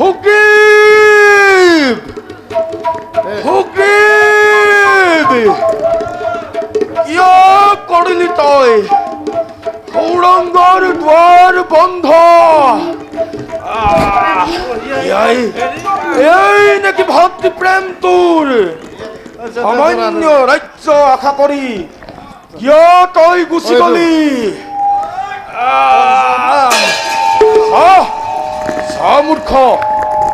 হুকিব হুকিব কিয় কৰিলি তই সৌৰংগৰ দুৱাৰ বন্ধ। এই নেকি ভক্তি প্ৰেম তোৰ সামান্য ৰাজ্য আশা কৰি কিয় তই গুচি গলি।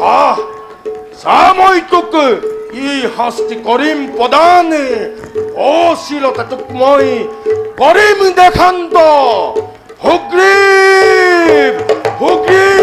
চাহ মই তোক ই শাস্তি কৰিম প্ৰদান অশ্লীলতা তোক মই কৰিম দেখান্ত। সুগ্ৰীৱ সুগ্ৰীৱ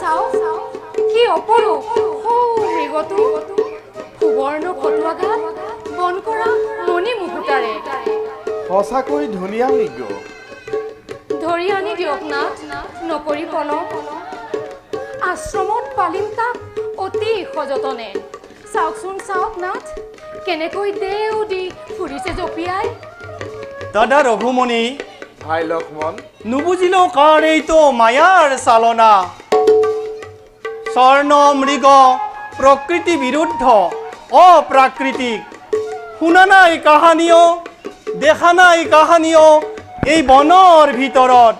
চাওক কি অপৰূপ সৌ মৃগটো সুবৰ্ণ ফটুৱাগাত বন কৰা মণি মুকুতাৰে সঁচাকৈ ধুনীয়া মৃগ। ধৰি আনি দিয়ক নাথ নকৰি পলম আশ্ৰমত পালিম তাক অতি সযতনে। চাওকচোন চাওক নাথ কেনেকৈ দেও দি ফুৰিছে জঁপিয়াই? দাদা ৰঘুমণি ভাই লক্ষ্মণ। নুবুজিলেও কাৰ এইটো মায়াৰ চালনা। স্বৰ্ণ মৃগ প্ৰকৃতি বিৰুদ্ধ অপ্ৰাকৃতিক শুনা নাই কাহানিও দেখা নাই কাহানিও এই বনৰ ভিতৰত।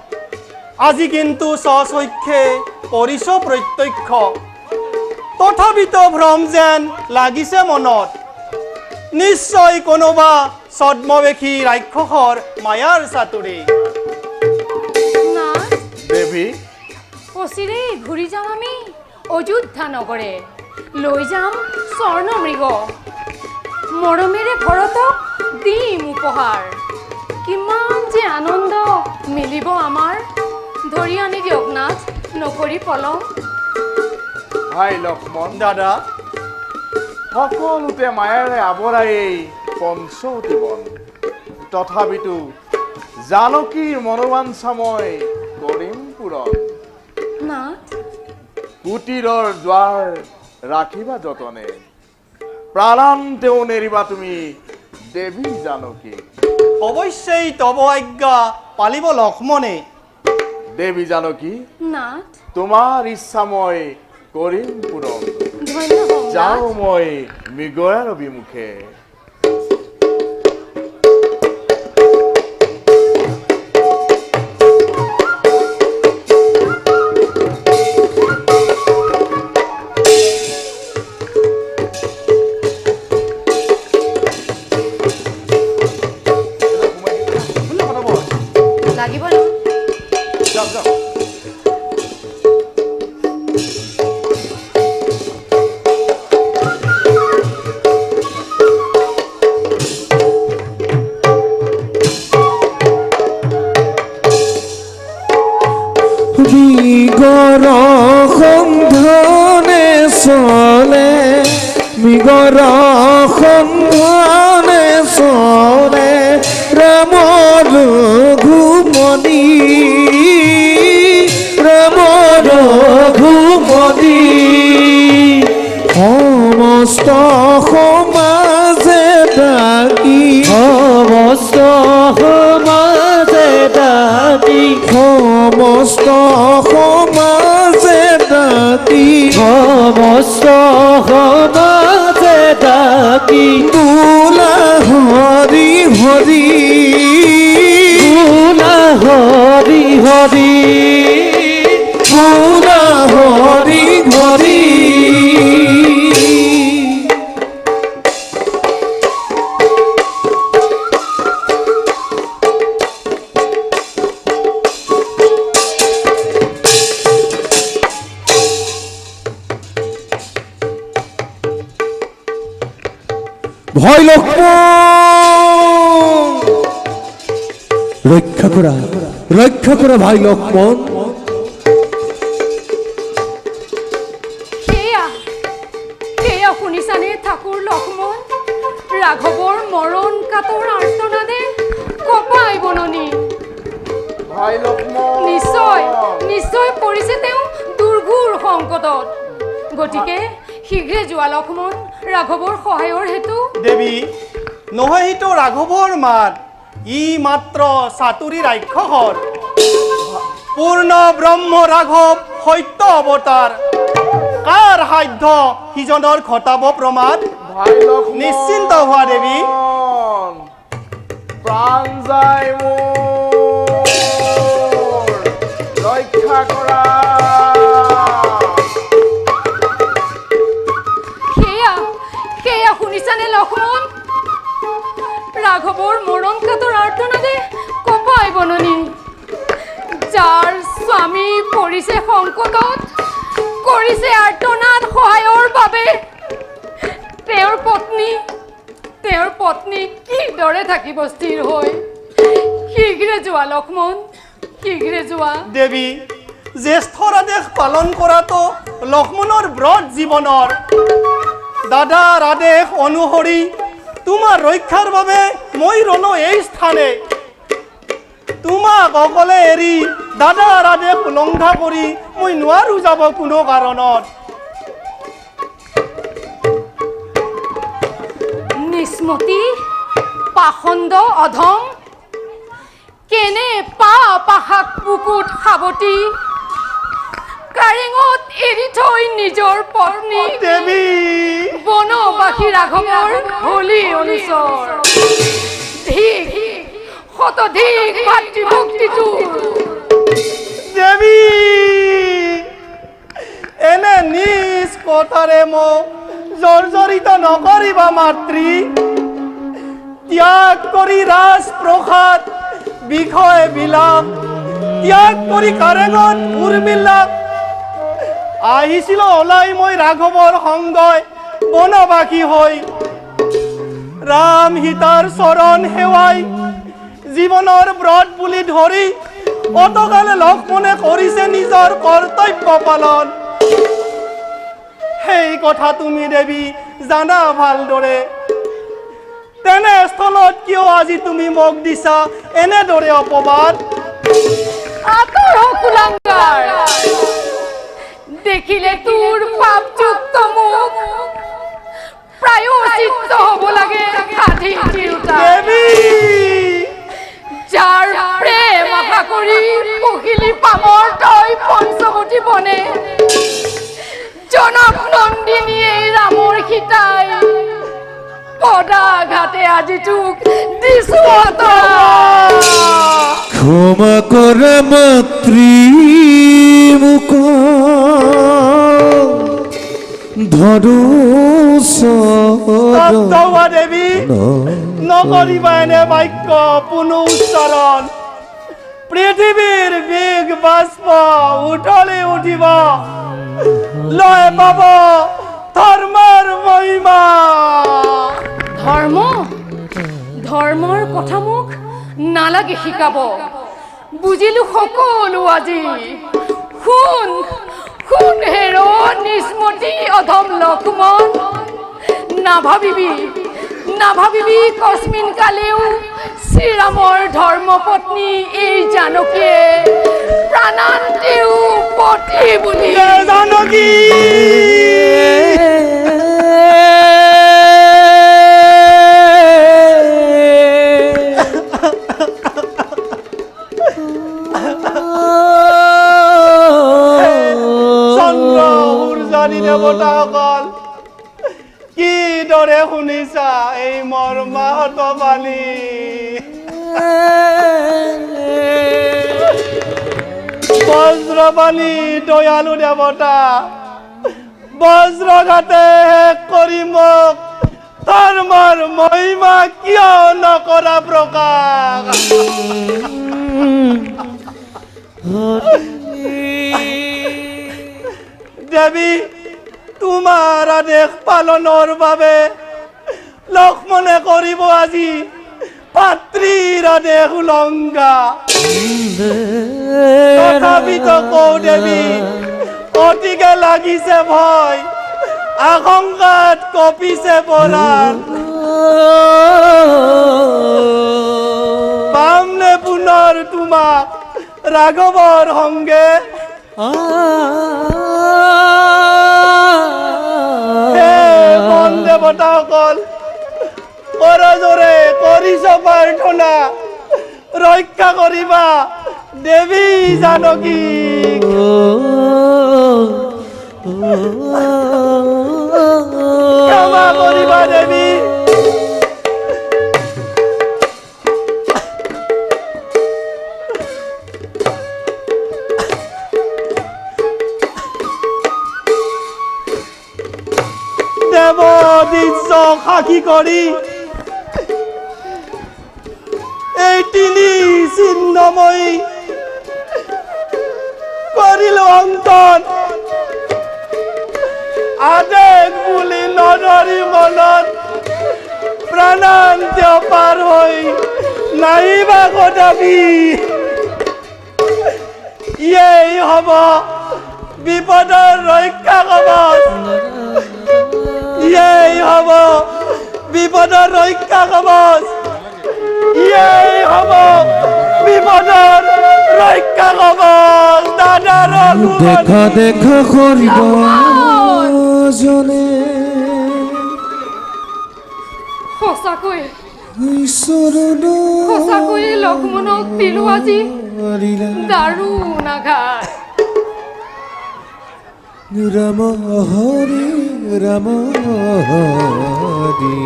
আজি কিন্তু স্বচক্ষে পৰিছ প্ৰত্যক্ষ। তথাপিতো ভ্ৰম যেন লাগিছে মনত। নিশ্চয় কোনোবা ছদ্মবেশী ৰাক্ষসৰ মায়াৰ চাতুৰি। দেৱী। ঘূৰি যাম আমি। অযোধ্যা নগৰে লৈ যাম স্বৰ্ণ মৃগ মৰমেৰে ভৰতক দিম উপহাৰ। কিমান যে আনন্দ মিলিব আমাৰ। ধৰি আনি দিয়ক নাথ, নকৰি পলম। ভাই লক্ষ্মণ দাদা, সকলোতে মায়াৰে আৱৰাই এই পঞ্চৱতী বন। তথাপিতো জানকীৰ মনোবাঞ্ছা মই কৰিম পূৰণ। কুটিৰৰ দ্বাৰ ৰাখিবা যতনে। প্ৰাণ তেওঁ নেৰিবা তুমি দেৱী জানকী। অৱশ্যেই তব আজ্ঞা পালিব লক্ষ্মণে। দেৱী জানকী নাথ। তোমাৰ ইচ্ছা মই কৰিম পূৰণ। ধন্য যাওঁ মই মৃগয়াৰ অভিমুখে। মুস্তাহ মাঝে ডাকি। ও মুস্তাহ মাঝে ডাকি। ও মুস্তাহ মাঝে ডাকি। ও মুস্তাহ মাঝে ডাকি তুই ভয় লক্ষ্মণ রক্ষা করা রক্ষা করা ভাই লক্ষ্মণ সেয়া সেয়া শুনিছানে ঠাকুৰ লক্ষ্মণ? ৰাঘৱৰ মৰণ কাতৰ আৰ্তনাদে কপাই বননি। নিশ্চয় নিশ্চয় পৰিছে তেওঁ দুৰ্ঘোৰ সংকটত। গতিকে শীঘ্ৰে যোৱা লক্ষ্মণ ৰাঘৱৰ সহায়ৰ হেতু? দেৱী নহয় সিটো ৰাঘৱৰ মাত ই মাত্ৰ চাতুৰী ৰাক্ষসৰ। পূৰ্ণ ব্ৰহ্ম ৰাঘৱ সত্য অৱতাৰ। কাৰ সাধ্য সিজনৰ ঘটাব প্ৰমাদ? নিশ্চিন্ত হোৱা দেৱী। প্ৰাণ যায় মোৰ। ৰক্ষা কৰা সেয়া শুনিছানে লক্ষ্মণ ৰাঘৱৰ মৰণ কাতৰ আৰ্তনাদে কপাই বননি। যাৰ স্বামী পৰিছে সংকটত কৰিছে আৰ্তনাদ সহায়ৰ বাবে। তেওঁৰ পত্নী তেওঁৰ পত্নী কিদৰে থাকিব স্থিৰ হৈ? শীঘ্ৰে যোৱা লক্ষ্মণ, শীঘ্ৰে যোৱা। দেৱী জ্যেষ্ঠৰ আদেশ পালন কৰাটো লক্ষ্মণৰ ব্ৰত জীৱনৰ। দাদাৰ আদেশ অনুসৰি তোমাৰ ৰক্ষাৰ বাবে মই ৰলো এই স্থানে। তোমাক অকলে এৰি দাদাৰ আদেশ উলংঘা কৰি মই নোৱাৰো যাব কোনো কাৰণত। নিষ্মতি পাখণ্ড অধম, কেনে পা পাশাক বুকুত সাৱটি কাৰেঙত এৰি থৈ নিজৰ পত্নী। দেৱী। বনবাসী ৰাঘৱৰ হলি অনুচৰ। ধিক শতধিক ভাতৃভক্তিটো দেৱী এনে নিজ কথাৰে মোক জৰ্জৰিত নকৰিবা মাতৃ। ত্যাগ কৰি ৰাজপ্ৰসাদ বিষয় বিলাক ত্যাগ কৰি কাৰেঙত উৰ্মিলাক আহিছিল ওলাই মই ৰাঘৱৰ সংগই, বনবাসী হৈ। ৰাম সীতাৰ চৰণ সেৱাই জীৱনৰ ব্ৰত বুলি ধৰি অতকালে লক্ষ্মণে কৰিছে নিজৰ কৰ্তব্য পালন। সেই কথা তুমি দেৱী জানা ভালদৰে। তেনে স্থলত কিয় আজি তুমি মোক দিছা এনেদৰে অপবাদ? দেখিলে তোৰ পাপযুক্ত মুখ। প্ৰায়োচিত হ'ব লাগে দেৱী যাৰ প্ৰেম আশা কৰি পখিলি পামৰ তই পঞ্চৱতী বনে। জনক নন্দিনীয়ে ৰামৰ সীতাই পদাঘাতে আজি তোক দিছো ক্ষমা করে মাতৃ মুখ ধরু দেৱী নকৰিবা এনে বাক্য পুনু উচ্চাৰণ পৃথিৱীৰ বেগ বাষ্প উঠলি উঠিব। লয় পাব ধৰ্মৰ মহিমা। ধৰ্ম ধৰ্মৰ কথা মোক নালাগে শিকাব। বুজিলো সকলো আজি। শুন শুন হেরো নিষ্মতি অধম লক্ষ্মণ নাভাবিবি নাভাবিবি কস্মিন কালেও শ্ৰীৰামৰ ধৰ্মপত্নী এই জানকীয়ে প্ৰাণান্তেও পতি বুলি জানকী! মৰ্মাহত বাণী বজ্ৰবাণী দয়ালু শেষ কৰি মোক ধৰ্মৰ মহিমা কিয় নকৰা প্ৰকাশ? দেৱী, তোমাৰ আদেশ পালনৰ বাবে লক্ষ্মণে কৰিব আজি পাত্ৰীৰ আদেশ উলংঘা তথাপিতো কওঁ দেৱী অতিকে লাগিছে ভয় আশংকাত কঁপিছে পৰাণ পামনে পুনৰ তোমাক ৰাঘৱৰ সংগে বন দেৱতাসকল কৰজোৰে কৰিছ প্ৰাৰ্থনা ৰক্ষা কৰিবা দেৱী জানকী। ক্ষমা কৰিবা দেৱী দেৱ দৃশ্য সাক্ষী কৰি তিনি চিহ্নময়ী কৰিলো অন্তন আদেশ বুলি নধৰি মনত প্ৰাণান্ত্য পাৰ হৈ নাইবা কদাবি ইয়েই হ'ব বিপদৰ ৰক্ষা কবচ। ইয়েই হ'ব বিপদৰ ৰক্ষা কবচ। ইয়েই হ'ব বিপদৰ ৰক্ষা কবচ দাদাৰ দেখা দেখা কৰিব জনে সঁচাকৈ সঁচাকৈয়ে লক্ষ্মণক দিলো আজি? দাৰুণ আঘাত ৰাম হৰি ৰাম হৰি